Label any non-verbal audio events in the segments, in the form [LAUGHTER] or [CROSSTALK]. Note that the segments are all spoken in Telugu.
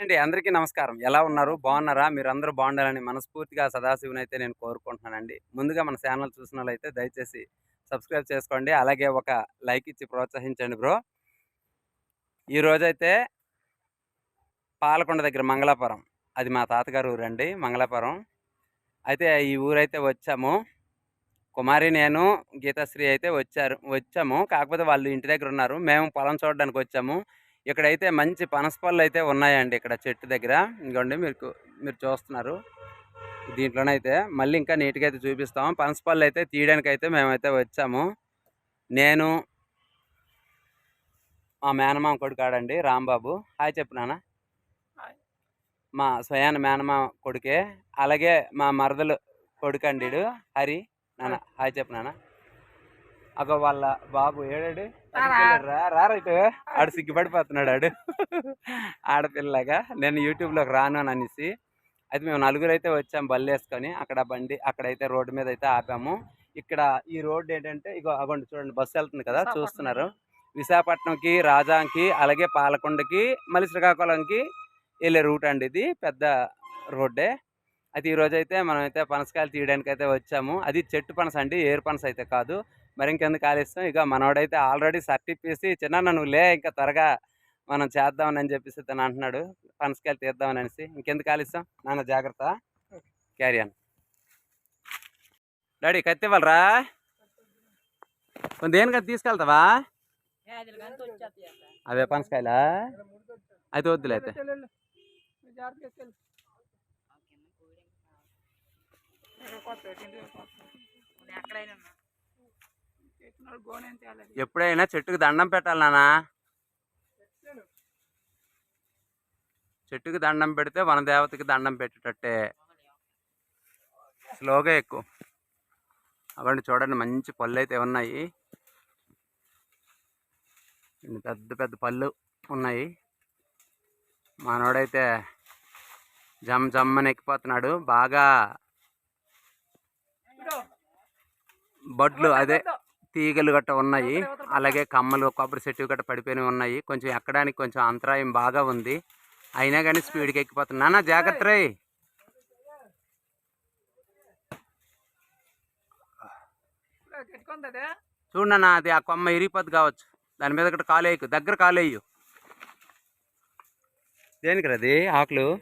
అండి. అందరికీ నమస్కారం. ఎలా ఉన్నారు? బాగున్నారా? మీరు అందరూ బాగుండాలని మనస్ఫూర్తిగా సదాశివుని అయితే నేను కోరుకుంటున్నానండి. ముందుగా మన ఛానల్ చూసిన దయచేసి సబ్స్క్రైబ్ చేసుకోండి. అలాగే ఒక లైక్ ఇచ్చి ప్రోత్సహించండి బ్రో. ఈరోజైతే పాలకొండ దగ్గర మంగళాపురం. అది మా తాతగారు ఊరండి మంగళాపురం. అయితే ఈ ఊరైతే వచ్చాము. కుమారి నేను గీతాశ్రీ అయితే వచ్చారు వచ్చాము. కాకపోతే వాళ్ళు ఇంటి దగ్గర ఉన్నారు. మేము పొలం చూడడానికి వచ్చాము. ఇక్కడైతే మంచి పనస పళ్ళు అయితే ఉన్నాయండి ఇక్కడ చెట్టు దగ్గర. ఇంకోండి మీరు మీరు చూస్తున్నారు. దీంట్లోనైతే మళ్ళీ ఇంకా నీట్గా అయితే చూపిస్తాము పనస పళ్ళు అయితే తీయడానికి అయితే మేమైతే వచ్చాము. నేను మా మేనమామ కొడుకు ఆడండి రాంబాబు. హాయ్ చెప్పు నాన్న. మా స్వయాన మేనమామ కొడుకే. అలాగే మా మరదలు కొడుకు అండి ఈడు. హరి నాన్న. హాయ్ చెప్పు నాన్న. అగో వాళ్ళ బాబు ఏడాడు? రా రారా ఇటు. ఆడు సిగ్గుపడిపోతున్నాడు ఆడు. ఆడపిల్లగా నేను యూట్యూబ్లోకి రాను అని అనేసి. అయితే మేము నలుగురు అయితే వచ్చాము బళ్ళు వేసుకొని. అక్కడ బండి అక్కడైతే రోడ్డు మీద అయితే ఆపాము. ఇక్కడ ఈ రోడ్డు ఏంటంటే ఇగో అగోండి చూడండి బస్సు వెళ్తుంది కదా చూస్తున్నారు. విశాఖపట్నంకి రాజాంకి అలాగే పాలకొండకి మళ్ళీ శ్రీకాకుళంకి వెళ్ళే రూట్ అండి ఇది. పెద్ద రోడ్డే. అయితే ఈ రోజు అయితే మనం అయితే పనసకాయలు తీయడానికి అయితే వచ్చాము. అది చెట్టు పనస అండి ఏరు పనస అయితే కాదు. మరి ఇంకెందుకు ఆలస్యం? ఇక మనోడైతే ఆల్రెడీ సర్టిఫిసి చిన్న నువ్వు లే ఇంకా త్వరగా మనం చేద్దామని అని చెప్పేసి తను అంటున్నాడు. పనసకాయలు తీద్దామని అనేసి. ఇంకెందుకు ఆలస్యం? నాన్న జాగ్రత్త. క్యారియన్ డాడీ కత్తి ఇవ్వాలరా? కొంత కదా తీసుకెళ్తావా? అవే పనసకాయలా? అయితే వద్దులే అయితే. ఎప్పుడైనా చెట్టుకు దండం పెట్టాలి నాన్న. చెట్టుకి దండం పెడితే వనదేవతకి దండం పెట్టేటట్టే. స్లోగా ఎక్కువ అవండి చూడండి మంచి పళ్ళు అయితే ఉన్నాయి పెద్ద పెద్ద పళ్ళు ఉన్నాయి. మనోడైతే జమ్ జమ్మని ఎక్కిపోతున్నాడు. బాగా బొడ్లు అదే. తీగలు గట్ట ఉన్నాయి. అలాగే కమ్మలు కొబ్బరి చెట్టు గట్ట పడిపోయినవి ఉన్నాయి. కొంచెం ఎక్కడానికి కొంచెం అంతరాయం బాగా ఉంది. అయినా కానీ స్పీడ్కి ఎక్కిపోతున్నా. నాన్న జాగ్రత్త రే చూడు నాన్న అది ఆ కొమ్మ ఇరిగిపోద్ది కావచ్చు. దాని మీద ఒకటి కాలు వేయకు. దగ్గర కాలు వేయు. దేనికి అది? ఆకులు?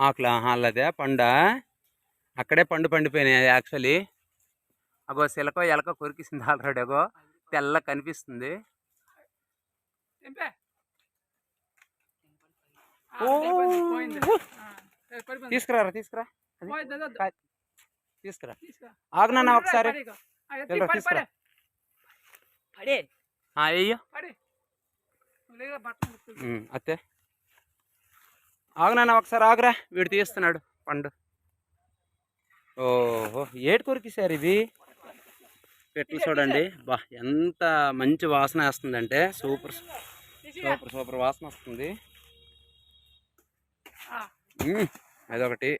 ఆకులు? అల్లదే. పండ? అక్కడే పండు పండిపోయినాయి యాక్చువల్లీ. అగో సిలకో ఎలకో కొరికిసింది ఆల్రెడీ అగో తెల్ల కనిపిస్తుంది. తీసుకురా తీసుకురా. తీసుకురా. ఆగునన్నా ఒకసారి. తీసుకురా. అత్తే. ఆగునన్నా ఒకసారి ఆగురా. వీడు తీస్తున్నాడు పండు. ఓహో ఏటి కొరికిసారు ఇది పెట్లు చూడండి. బా ఎంత మంచి వాసన వేస్తుందంటే సూపర్ సూపర్ సూపర్ వాసన వస్తుంది. అదొకటి.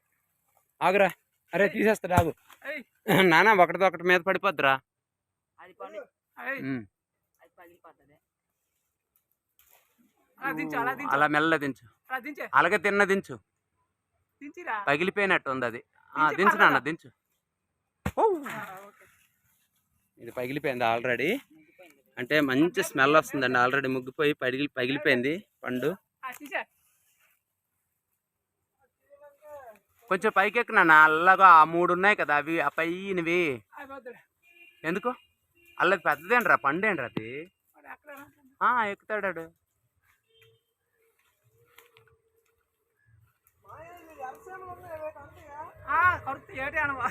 ఆగురా. అరే తీసేస్తాడు ఆగు [LAUGHS] నానా ఒకటితో ఒకటి మీద పడిపోద్దురా. అలా మెల్ల దించు అలాగే తిన్న దించు. పగిలిపోయినట్టు ఉంది అది. దించి నాన్న? దించు. ఇది పగిలిపోయింది ఆల్రెడీ అంటే మంచి స్మెల్ వస్తుందండి ఆల్రెడీ ముగ్గిపోయి పగిలి పగిలిపోయింది పండు. కొంచెం పైకి ఎక్కినా అల్లగా ఆ మూడు ఉన్నాయి కదా అవి ఆ పైనవి. ఎందుకు? అల్లది పెద్దదేంట్రా? పండు ఏంట్రా అది ఎక్కుతాడాడు ఏటి అనవ?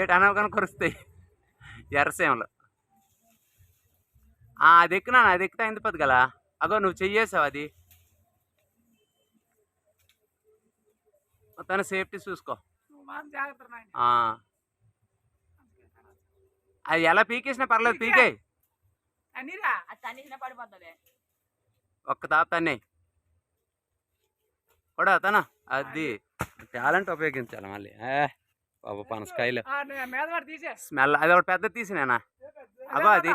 ఏటి అనవగానే కురుస్తాయి ఎర్రసేమలు. ఆ, అది ఎక్కునా అది ఎక్కితే ఎంత పది గల అగో నువ్వు చెయ్యేసావు అది. తన సేఫ్టీ చూసుకో. నువ్వు మాత్రం జాగ్రత్త నాయన. ఆ. అది ఎలా పీకేసినా పర్లేదు పీకే ఒక్క తాతాన్ని కూడా తన అది టాలెంట్ ఉపయోగించాలి మళ్ళీ. బాబు పనసకాయలు స్మెల్ అది ఒకటి పెద్ద తీసినేనా? అగో అది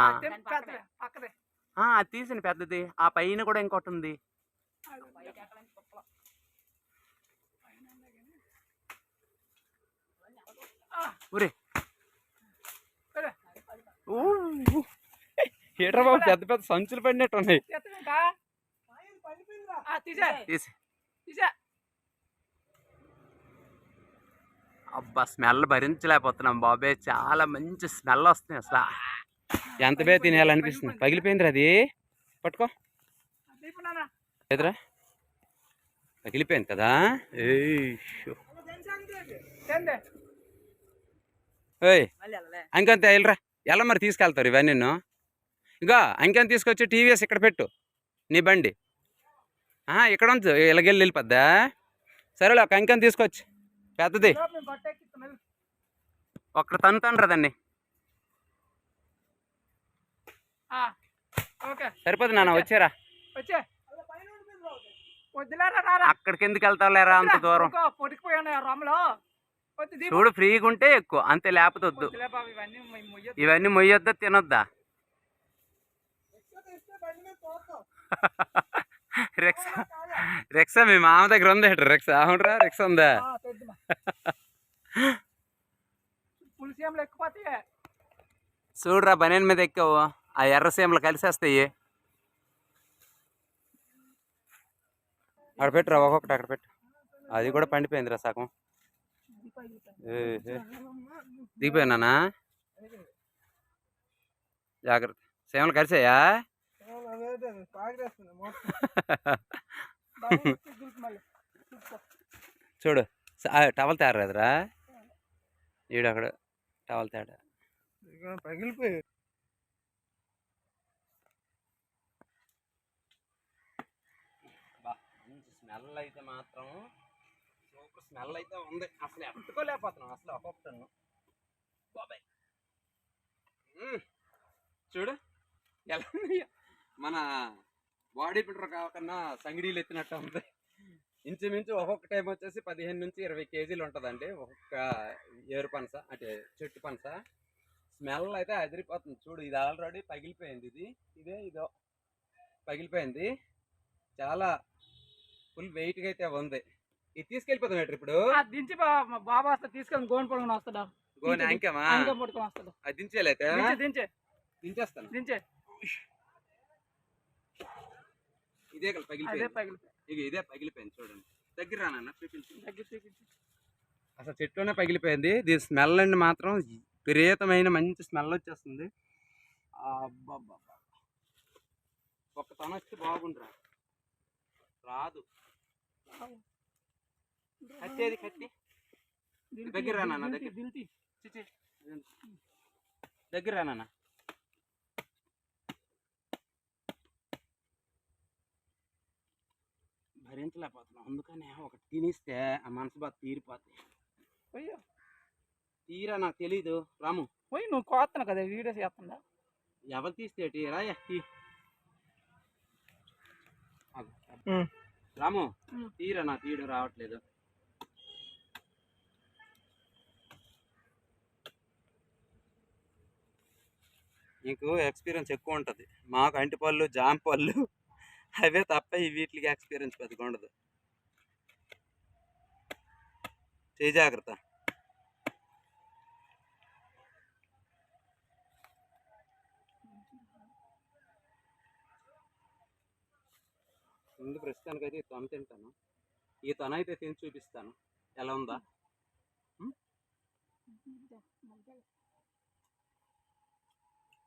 అది. తీసిన పెద్దది. ఆ పైన కూడా ఇంకోటి ఉంది. ఊరే. హీటర్ బాబు పెద్ద పెద్ద సంచులు పడినట్టు ఉన్నాయి తీసే. అబ్బా! స్మెల్ భరించలేకపోతున్నాం బాబే చాలా మంచి స్మెల్ వస్తుంది అసలు. ఎంత బే తినేయాలనిపిస్తుంది? పగిలిపోయింది. అది. పట్టుకో. ఎదురా పగిలిపోయింది కదా? ఏయ్ అంకంత వెళ్ళరా? ఎలా మరి తీసుకెళ్తారు ఇవన్నీ నిన్ను? ఇంకా అంకెం తీసుకొచ్చి టీవీఎస్ ఇక్కడ పెట్టు. నీ బండి. ఆహా, ఇక్కడ ఉంచు. ఇలాగెళ్ళి వెళ్ళిపోద్దా? సరేలే ఒక అంకెం తీసుకొచ్చి. పెద్దది. ఒక్కడ ఆ, ఓకే. సరిపోదు నాన్న వచ్చారా. అక్కడికి ఎందుకు వెళ్తావులేరా అంత దూరం? చూడు ఫ్రీగా ఉంటే ఎక్కువ. అంతే లేకపోతే వద్దు. మొయ్యొద్దు. ఇవన్నీ మొయ్యొద్దా తినొద్దా? [LAUGHS] రెక్స రెక్స మీ మామ దగ్గర ఉంది రెక్స. అవునరా రెక్స ఉందా? చూడురా బనీన్ మీద ఎక్కావు. ఆ ఎర్ర సీమలు కలిసేస్తాయి. అక్కడ పెట్టురా ఒక్కొక్కటి అక్కడ పెట్టు. అది కూడా పండిపోయిందిరా సగం. దిగిపోయినానా? జాగ్రత్త. సీమలు కలిసాయా? [LAUGHS] చూడు టవల్ తేరలేదురా. ఈడు అక్కడ టవల్ తేడా. పగిలిపోయి. మంచి స్మెల్ అయితే మాత్రం సూపర్ స్మెల్ అయితే ఉంది. అసలు ఎట్టుకోలేకపోతున్నాం అసలు ఒక్కొక్కటి బాబాయ్. చూడు. మన బాడీ బిల్డర్ కాకుండా సంగిడీలు ఎత్తినట్టు ఉంది. ఇంచుమించు ఒక్కొక్క టైం వచ్చేసి పదిహేను నుంచి ఇరవై కేజీలు ఉంటుందండి. ఒక్కొక్క ఏరు పనస అంటే చెట్టు పనస. స్మెల్ అయితే అదిరిపోతుంది. చూడు ఇది ఆల్రెడీ పగిలిపోయింది ఇది. ఇదే ఇదో. పగిలిపోయింది. చాలా ఫుల్ వెయిట్గా అయితే ఉంది. ఇది తీసుకెళ్ళిపోతాం ఇప్పుడు? దించి బాబా వస్తా తీసుకొని గోన్ పడుకుని వస్తాడు? గోని అంకమా? పట్టుకొని వస్తాడు. అది దించేలైతే దించే దించే. దించేస్తాను. దించే. ఇదే కదా అదే పగిలిపోయింది. పగిలిపోయి ఇక ఇదే పగిలిపోయింది చూడండి. దగ్గర రానన్న చూపించు. దగ్గర చూపించు. అసలు చెట్టునే పగిలిపోయింది. దీని స్మెల్ అండి మాత్రం. విపరీతమైన మంచి స్మెల్ వచ్చేస్తుంది. ఒక్క తన వస్తే బాగుండ్రా. రాదు. కత్తి దిల్తి, దగ్గర రా నాన్న, దిల్తి, దగ్గర. దగ్గర రానన్న భరించలేకపోతున్నాం. అందుకనే ఒకటి తినిస్తే ఆ మనసు బాధ తీరిపోతుంది పోయి తీరా నాకు తెలీదు. రాము. పోయి నువ్వు కోస్తున్నావు కదా వీడియో చేస్తుందా? ఎవరు తీస్తేటి రాయ తీ. రాము. తీరా నా తీయడం రావట్లేదు. నీకు ఎక్స్పీరియన్స్ ఎక్కువ ఉంటుంది. మాకు అంటి పళ్ళు జామ పళ్ళు అవే తప్ప ఈ వీటికి ఎక్స్పీరియన్స్ పెద్దగా ఉండదు. చేయి జాగ్రత్త. ముందు ప్రస్తుతానికి అయితే ఈ తొన తింటాను. ఈ తొన అయితే తిని చూపిస్తాను. ఎలా ఉందా?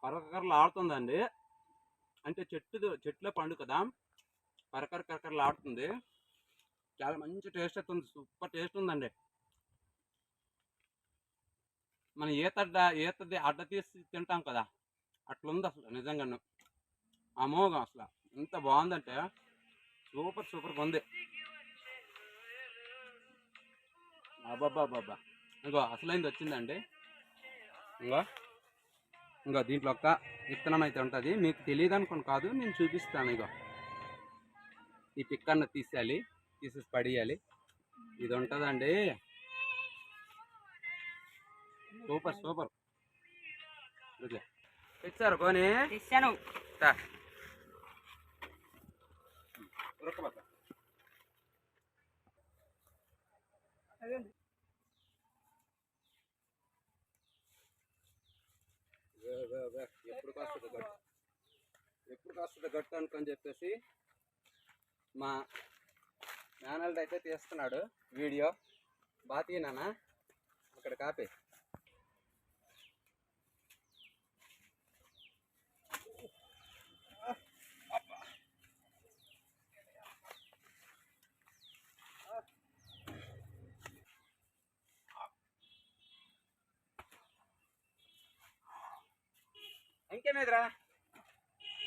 కరకరలు ఆడుతుందండి. అంటే చెట్టు చెట్లో పండు కదా. కరకర కరకరలాడుతుంది. చాలా మంచి టేస్ట్ వస్తుంది. సూపర్ టేస్ట్ ఉందండి. మనం ఈతడ్డ ఈతది అడ్డ తీసి తింటాం కదా. అట్లుంది అసలు నిజంగాను. అమోఘం అసలు. ఎంత బాగుందంటే సూపర్ సూపర్గా ఉంది. అబ్బాబ్బా బాబా ఇంకో అసలైంది వచ్చిందండి. ఇంకో. ఇంకా దీంట్లో ఒక్క విత్తనం అయితే ఉంటుంది. మీకు తెలియదు అనుకుని కాదు నేను చూపిస్తాను ఇగో. ఈ పిక్కన్న తీసేయాలి తీసేసి పడేయాలి. ఇది ఉంటుందండి. Super super. తెచ్చారు కొని? అదే గట్టు. ఎప్పుడు వస్తుంది గట్టు అనుకొని చెప్పేసి మా మేనల్డ్ అయితే తీస్తున్నాడు వీడియో. బాగా తీనానా అక్కడ కాపీ. ఇంకేమేదిరా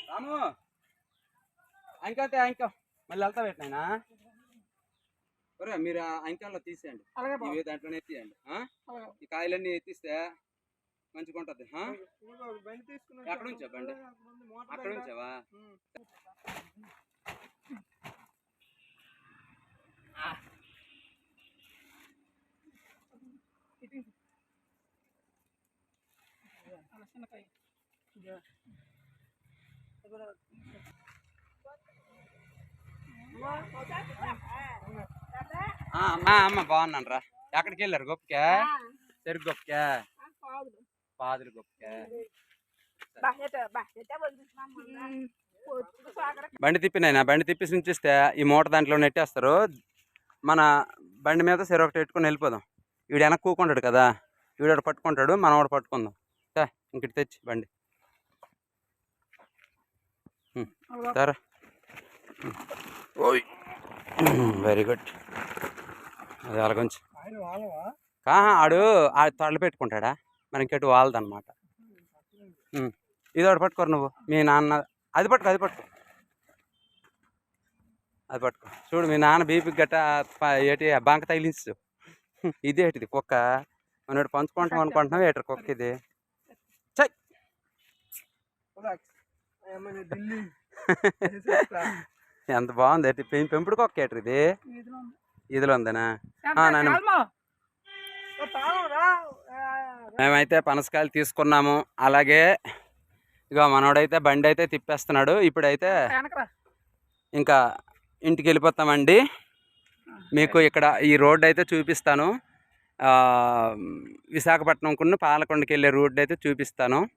రాము. అంకంతే అంకం మళ్ళీ వెళ్తా పెట్టినాయనా ఒరే మీరు అంకంలో తీసేయండి. ఇవి దాంట్లోనే? అలాగే. ఈ కాయలన్నీ ఎత్తిస్తే మంచిగా ఉంటుంది ఎక్కడ ఉంచా బండి? అక్కడ ఉంచావా? అలా చిన్నకాయ అమ్మా అమ్మ బాగున్నాను రా. ఎక్కడికి వెళ్ళారు గొప్పకే? చెరుకు గొప్పకే? పాదులు గొప్పకే. బండి తిప్పినాయినా? బండి తిప్పేసి ఉంచిస్తే ఈ మూట దాంట్లో నెట్టేస్తారు. మన బండి మీద సరే ఒకటి పెట్టుకొని వెళ్ళిపోదాం. వీడు వెనక్కి కూకుంటాడు కదా? వీడు పట్టుకుంటాడు మనం ఒకటి పట్టుకుందాం ఇంకటి తెచ్చి బండి. సరే ఓయ్. వెరీ గుడ్ అది అలాగొంచి కాహా ఆడు ఆ తొడలు పెట్టుకుంటాడా? మన ఇంకెటు వాళ్ళదన్నమాట. ఉమ్. ఇది ఒకటి పట్టుకోరు నువ్వు. మీ నాన్న అది పట్టుకో అది పట్టుకో. అది పట్టుకో. చూడు మీ నాన్న బీపీ గట్ట ఏటి బంక తగిలించు. ఇది ఏంటిది? కుక్క? మనం పంచుకుంటాం అనుకుంటున్నాం ఏటర్ కుక్క ఇది? చై [LAUGHS] ఎంత బాగుంది. పెం- పెంపుడు కుక్క ఏటర్ ఇది. ఇదిలో ఉందనా? మేమైతే పనసకాయలు తీసుకున్నాము. అలాగే ఇక మనోడైతే బండి అయితే తిప్పేస్తున్నాడు. ఇప్పుడైతే. ఇంకా ఇంటికి వెళ్ళిపోతామండి. మీకు ఇక్కడ ఈ రోడ్ అయితే చూపిస్తాను. ఆ, విశాఖపట్నం కొన్ని పాలకొండకి వెళ్ళే రోడ్ అయితే చూపిస్తాను.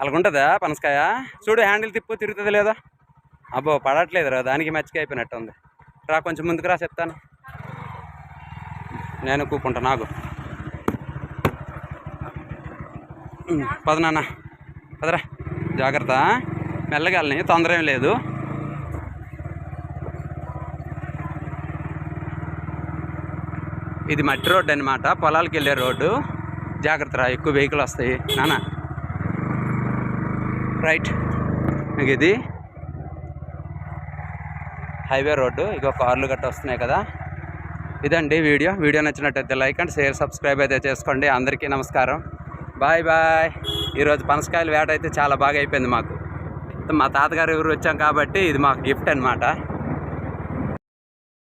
అలాగుంటుందా పనసకాయ? చూడు హ్యాండిల్ తిప్పు తిరుగుతుంది లేదా? అబ్బో పడట్లేదురా దానికి మచ్చిక అయిపోయినట్టు ఉంది రా కొంచెం ముందుకు రా చెప్తాను. నేను కూకుంటా నాకు ఉమ్, పదరా. జాగ్రత్త. మెల్లగాలని వెళ్ళని తొందర ఏం లేదు. ఇది మట్టి రోడ్డు అనమాట పొలాలకు వెళ్ళే రోడ్డు. జాగ్రత్త రా ఎక్కువ వెహికల్ వస్తాయి. నానా రైట్ ఇంక ఇది హైవే రోడ్డు. ఇగో కార్లు గట్ట వస్తున్నాయి కదా. ఇదండి వీడియో. వీడియో నచ్చినట్టయితే లైక్ అండ్ షేర్ సబ్స్క్రైబ్ అయితే చేసుకోండి. అందరికీ నమస్కారం. Bye bye. ఈరోజు పనసకాయల వేట అయితే చాలా బాగా అయిపోయింది మాకు. మా తాతగారు ఎవరు వచ్చాం కాబట్టి ఇది మాకు గిఫ్ట్ అనమాట